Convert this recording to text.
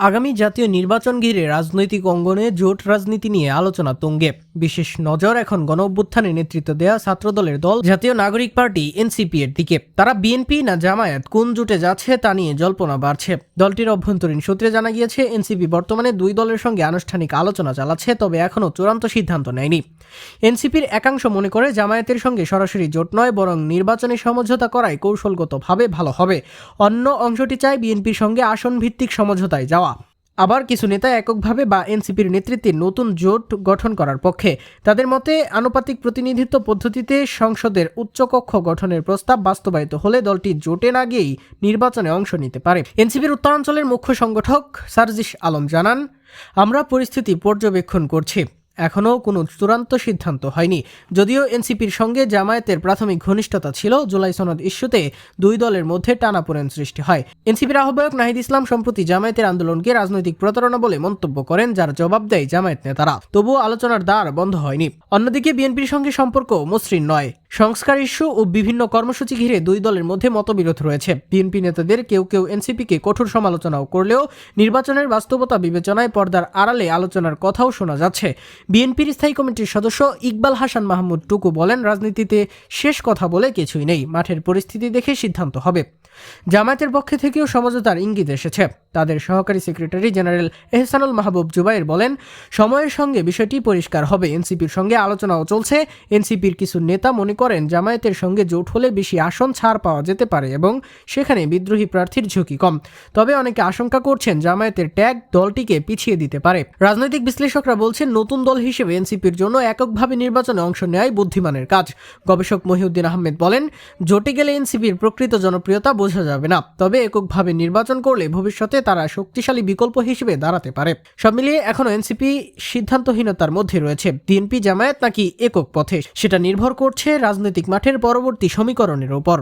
আগামী জাতীয় নির্বাচন ঘিরে রাজনৈতিক অঙ্গনে জোট রাজনীতি নিয়ে আলোচনা তুঙ্গে। বিশেষ নজর এখন গণ অভ্যুত্থানে নেতৃত্ব দেয়া ছাত্রদলের দল জাতীয় নাগরিক পার্টি এনসিপি এর দিকে। তারা বিএনপি না জামায়াত কোন জোটে যাচ্ছে তা নিয়ে জল্পনা বাড়ছে। দলটির অভ্যন্তরীণ সূত্রে জানা গিয়েছে, এনসিপি বর্তমানে দুই দলের সঙ্গে আনুষ্ঠানিক আলোচনা চালাচ্ছে, তবে এখনও চূড়ান্ত সিদ্ধান্ত নেয়নি। এনসিপির একাংশ মনে করে জামায়াতের সঙ্গে সরাসরি জোট নয়, বরং নির্বাচনী সমঝোতা করায় কৌশলগতভাবে ভালো হবে। অন্য অংশটি চায় বিএনপির সঙ্গে আসন ভিত্তিক সমঝোতায় যাওয়া। আবার কিছু নেতা এককভাবে বা এনসিপির নেতৃত্বে নতুন জোট গঠন করার পক্ষে। তাদের মতে, আনুপাতিক প্রতিনিধিত্ব পদ্ধতিতে সংসদের উচ্চকক্ষ গঠনের প্রস্তাব বাস্তবায়িত হলে দলটি জোটে না গিয়েই নির্বাচনে অংশ নিতে পারে। এনসিপির উত্তরাঞ্চলের মুখ্য সংগঠক সার্জিস আলম জানান, আমরা পরিস্থিতি পর্যবেক্ষণ করছি। এখনও কোনো চূড়ান্ত সিদ্ধান্ত হয়নি। যদিও এনসিপির সঙ্গে জামায়াতের প্রাথমিক ঘনিষ্ঠতা ছিল, জুলাই সনদ ইস্যুতে দুই দলের মধ্যে টানাপোড়েন সৃষ্টি হয়। এনসিপির আহ্বায়ক নাহিদ ইসলাম সম্প্রতি জামায়াতের আন্দোলনকে রাজনৈতিক প্রতারণা বলে মন্তব্য করেন, যার জবাব দেয় জামায়াত নেতারা। তবুও আলোচনার দ্বার বন্ধ হয়নি। অন্যদিকে বিএনপির সঙ্গে সম্পর্ক মসৃণ নয়। সংস্কার ইস্যু ও বিভিন্ন কর্মসূচি ঘিরে দুই দলের মধ্যে মতবিরোধ রয়েছে। বিএনপি নেতাদের কেউ কেউ এনসিপিকে কঠোর সমালোচনাও করলেও নির্বাচনের বাস্তবতা বিবেচনায় পর্দার আড়ালে আলোচনার কথাও শোনা যাচ্ছে। বিএনপির স্থায়ী কমিটির সদস্য ইকবাল হাসান মাহমুদ টুকু বলেন, রাজনীতিতে শেষ কথা বলে কিছুই নেই, মাঠের পরিস্থিতি দেখে সিদ্ধান্ত হবে। জামায়াতের পক্ষে থেকেও সমঝোতার ইঙ্গিত এসেছে। তাদের সহকারী সেক্রেটারি জেনারেল এহসানুল মাহবুব জুবাইর বলেন, সময়ের সঙ্গে বিষয়টি পরিষ্কার হবে। এনসিপির সঙ্গে আলোচনাও চলছে। এনসিপির কিছু নেতা মনে করেন, জামায়াতের সঙ্গে জোট হলে বেশি আসন ছাড় পাওয়া যেতে পারে এবং সেখানে বিদ্রোহী প্রার্থীর ঝুঁকি কম। তবে অনেকে আশঙ্কা করছেন, জামায়াতের ট্যাগ দলটিকে পিছিয়ে দিতে পারে। রাজনৈতিক বিশ্লেষকরা বলছেন, নতুন দল হিসেবে এনসিপির জন্য এককভাবে নির্বাচনে অংশ নেওয়াই বুদ্ধিমানের কাজ। গবেষক মহিউদ্দিন আহমেদ বলেন, জোটে গেলে এনসিপির প্রকৃত জনপ্রিয়তা বোঝা যাবে না। তবে এককভাবে নির্বাচন করলে ভবিষ্যতে তারা শক্তিশালী বিকল্প হিসেবে দাঁড়াতে পারে। সব মিলিয়ে এখনও এনসিপি সিদ্ধান্তহীনতার মধ্যে রয়েছে। বিএনপি জামায়াত নাকি একক পথে? সেটা নির্ভর করছে রাজনৈতিক মাঠের পরবর্তী সমীকরণের ওপর।